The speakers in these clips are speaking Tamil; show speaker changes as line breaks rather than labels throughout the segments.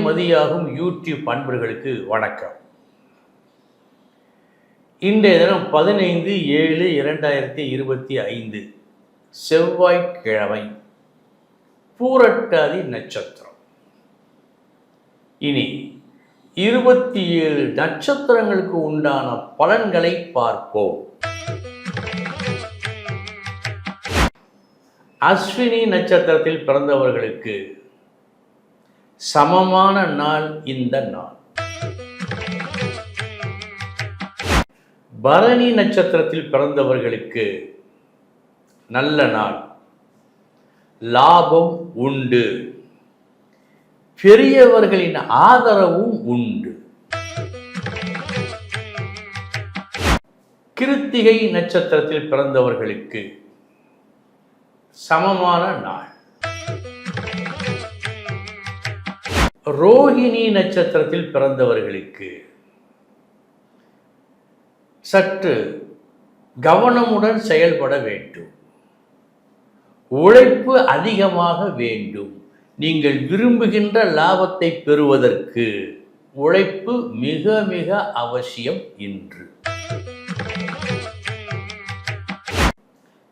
மதியாகும் யூடியூப் அன்பர்களுக்கு வணக்கம். இன்றைய தினம் பதினைந்து ஏழு இரண்டாயிரத்தி இருபத்தி ஐந்து செவ்வாய்க்கிழமை பூரட்டாதி நட்சத்திரம். இனி இருபத்தி ஏழு நட்சத்திரங்களுக்கு உண்டான பலன்களை பார்ப்போம். அஸ்வினி நட்சத்திரத்தில் பிறந்தவர்களுக்கு சமமான நாள் இந்த நாள். பரணி நட்சத்திரத்தில் பிறந்தவர்களுக்கு நல்ல நாள். லாபம் உண்டு. பெரியவர்களின் ஆதரவும் உண்டு. கிருத்திகை நட்சத்திரத்தில் பிறந்தவர்களுக்கு சமமான நாள். ரோஹிணி நட்சத்திரத்தில் பிறந்தவர்களுக்கு சற்று கவனமுடன் செயல்பட வேண்டும். உழைப்பு அதிகமாக வேண்டும். நீங்கள் விரும்புகின்ற லாபத்தை பெறுவதற்கு உழைப்பு மிக மிக அவசியம் இன்று.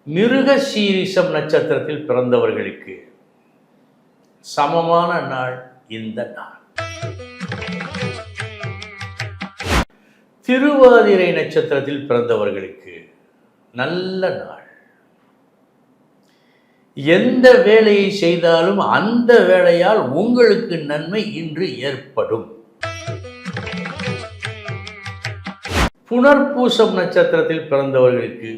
மிருக சீரிசம் நட்சத்திரத்தில் பிறந்தவர்களுக்கு சமமான நாள் இந்த நாள். திருவாதிரை நட்சத்திரத்தில் பிறந்தவர்களுக்கு நல்ல நாள். எந்த வேலையை செய்தாலும் அந்த வேலையால் உங்களுக்கு நன்மை இன்று ஏற்படும். புனர்பூசம் நட்சத்திரத்தில் பிறந்தவர்களுக்கு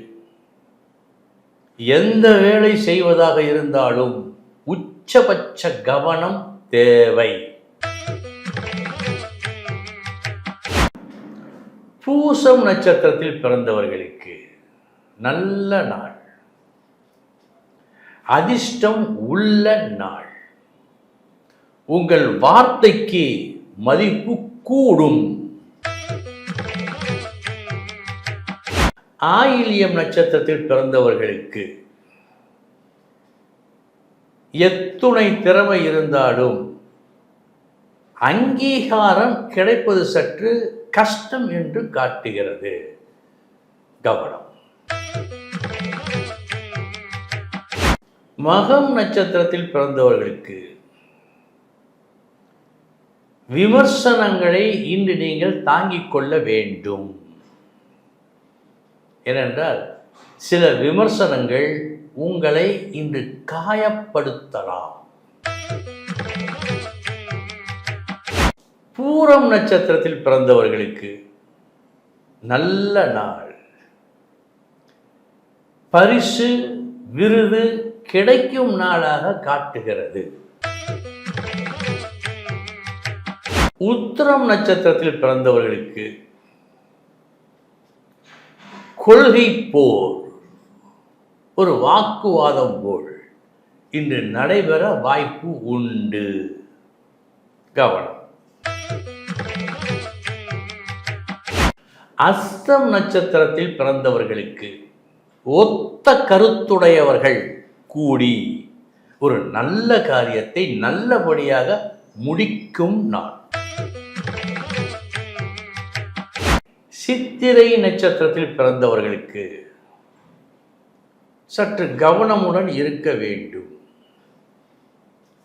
எந்த வேலை செய்வதாக இருந்தாலும் உச்சபட்ச கவனம் தேவை. பூசம் நட்சத்திரத்தில் பிறந்தவர்களுக்கு நல்ல நாள். அதிர்ஷ்டம் உள்ள நாள். உங்கள் வார்த்தைக்கு மதிப்பு கூடும். ஆயில்யம் நட்சத்திரத்தில் பிறந்தவர்களுக்கு எத்துணை திறமை இருந்தாலும் அங்கீகாரம் கிடைப்பது சற்று கஷ்டம் என்று காட்டுகிறது. கவனம். மகம் நட்சத்திரத்தில் பிறந்தவர்களுக்கு விமர்சனங்களை இன்று நீங்கள் தாங்கிக் கொள்ள வேண்டும். ஏனென்றால் சில விமர்சனங்கள் உங்களை இன்று காயப்படுத்தலாம். பூரம் நட்சத்திரத்தில் பிறந்தவர்களுக்கு நல்ல நாள். பரிசு விருது கிடைக்கும் நாளாக காட்டுகிறது. உத்திரம் நட்சத்திரத்தில் பிறந்தவர்களுக்கு கொள்கை போர். ஒரு வாக்குவாதம் போல் இன்று நடைபெற வாய்ப்பு உண்டு. கவனம். அஸ்தம் நட்சத்திரத்தில் பிறந்தவர்களுக்கு ஒத்த கருத்துடையவர்கள் கூடி ஒரு நல்ல காரியத்தை நல்லபடியாக முடிக்கும் நாள். சித்திரை நட்சத்திரத்தில் பிறந்தவர்களுக்கு சற்று கவனமுடன் இருக்க வேண்டும்.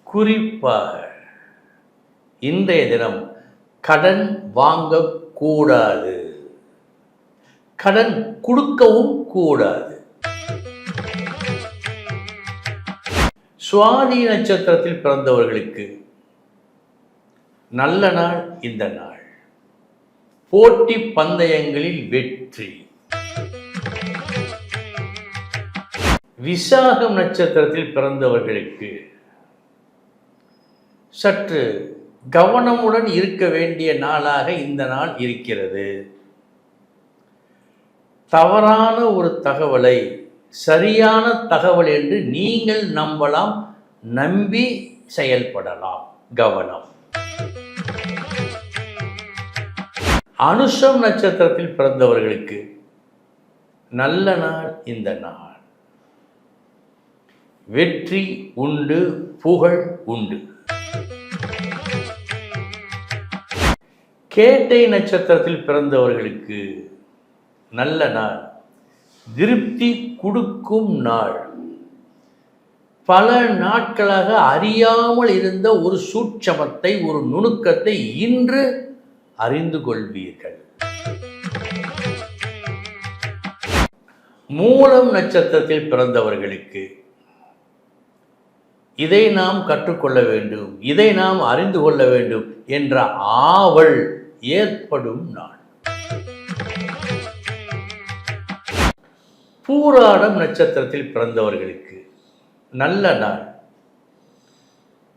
குறிப்பாக இன்றைய தினம் கடன் வாங்கக்கூடாது கடன் கொடுக்கவும் கூடாது. சுவாதி நட்சத்திரத்தில் பிறந்தவர்களுக்கு நல்ல நாள் இந்த நாள். போட்டி பந்தயங்களில் வெற்றி. விசாகம் நட்சத்திரத்தில் பிறந்தவர்களுக்கு சற்று கவனமுடன் இருக்க வேண்டிய நாளாக இந்த நாள் இருக்கிறது. தவறான ஒரு தகவலை சரியான தகவல் என்று நீங்கள் நம்பலாம் நம்பி செயல்படலாம். கவனம். அனுஷம் நட்சத்திரத்தில் பிறந்தவர்களுக்கு நல்ல நாள் இந்த நாள். வெற்றி உண்டு புகழ் உண்டு. கேட்டை நட்சத்திரத்தில் பிறந்தவர்களுக்கு நல்ல நாள். திருப்தி கொடுக்கும் நாள். பல நாட்களாக அறியாமல் இருந்த ஒரு சூட்சமத்தை ஒரு நுணுக்கத்தை இன்று அறிந்து கொள்வீர்கள். மூலம் நட்சத்திரத்தில் பிறந்தவர்களுக்கு இதை நாம் கற்றுக்கொள்ள வேண்டும் இதை நாம் அறிந்து கொள்ள வேண்டும் என்ற ஆவல் ஏற்படும் நாள். பூராடம் நட்சத்திரத்தில் பிறந்தவர்களுக்கு நல்ல நாள்.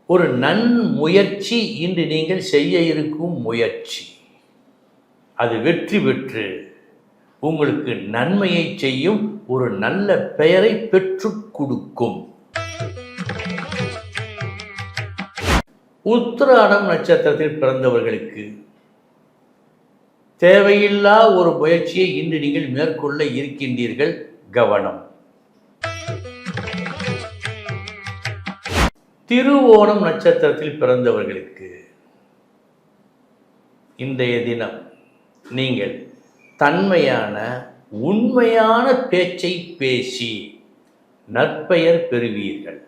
ஒரு நன்முயற்சி இன்று நீங்கள் செய்ய இருக்கும் முயற்சி. அது வெற்றி பெற்று உங்களுக்கு நன்மையை செய்யும் ஒரு நல்ல பெயரை பெற்றுக் கொடுக்கும். உத்திராடம் நட்சத்திரத்தில் பிறந்தவர்களுக்கு தேவையில்லா ஒரு முயற்சியை இன்று நீங்கள் மேற்கொள்ள இருக்கின்றீர்கள் கவனம். திருவோணம் நட்சத்திரத்தில் பிறந்தவர்களுக்கு இன்றைய தினம் நீங்கள் தன்மையான உண்மையான பேச்சை பேசி நற்பெயர் பெறுவீர்கள்.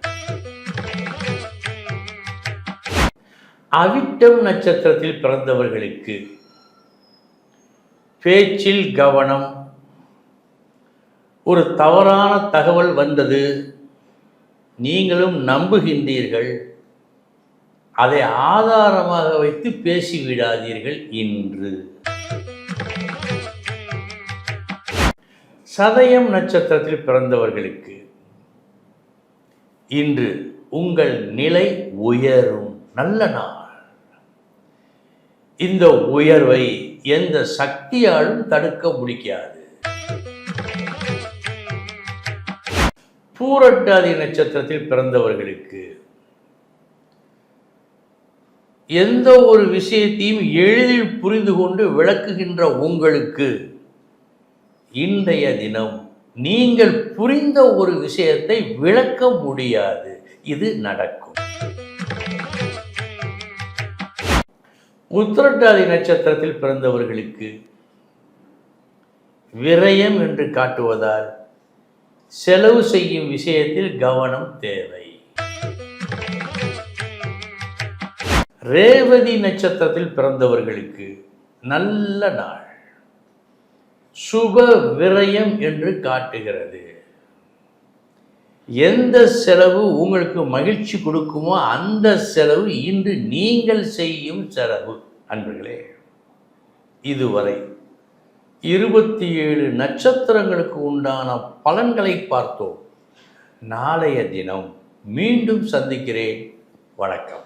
அவிட்டம் நட்சத்திரத்தில் பிறந்தவர்களுக்கு பேச்சில் கவனம். ஒரு தவறான தகவல் வந்தது. நீங்களும் நம்புகின்றீர்கள். அதை ஆதாரமாக வைத்து பேசிவிடாதீர்கள் இன்று. சதயம் நட்சத்திரத்தில் பிறந்தவர்களுக்கு இன்று உங்கள் நிலை உயரும். நல்ல நாள். இந்த உயர்வை எந்த சக்தியாலும் தடுக்க முடியாது பூரட்டாதி நட்சத்திரத்தில் பிறந்தவர்களுக்கு எந்த ஒரு விஷயத்தையும் எளிதில் புரிந்து கொண்டு விளக்குகின்ற உங்களுக்கு இன்றைய தினம் நீங்கள் புரிந்த ஒரு விஷயத்தை விளக்க முடியாது. இது நடக்கும். உத்திரட்டாதி நட்சத்திரத்தில் பிறந்தவர்களுக்கு விரயம் என்று காட்டுவதால் செலவு செய்யும் விஷயத்தில் கவனம் தேவை. ரேவதி நட்சத்திரத்தில் பிறந்தவர்களுக்கு நல்ல நாள். சுப விரயம் என்று காட்டுகிறது. எந்த செலவு உங்களுக்கு மகிழ்ச்சி கொடுக்குமோ அந்த செலவு இன்று நீங்கள் செய்யும் செலவு. அன்பர்களே இதுவரை இருபத்தி ஏழு நட்சத்திரங்களுக்கு உண்டான பலன்களை பார்த்தோம். நாளைய தினம் மீண்டும் சந்திக்கிறேன். வணக்கம்.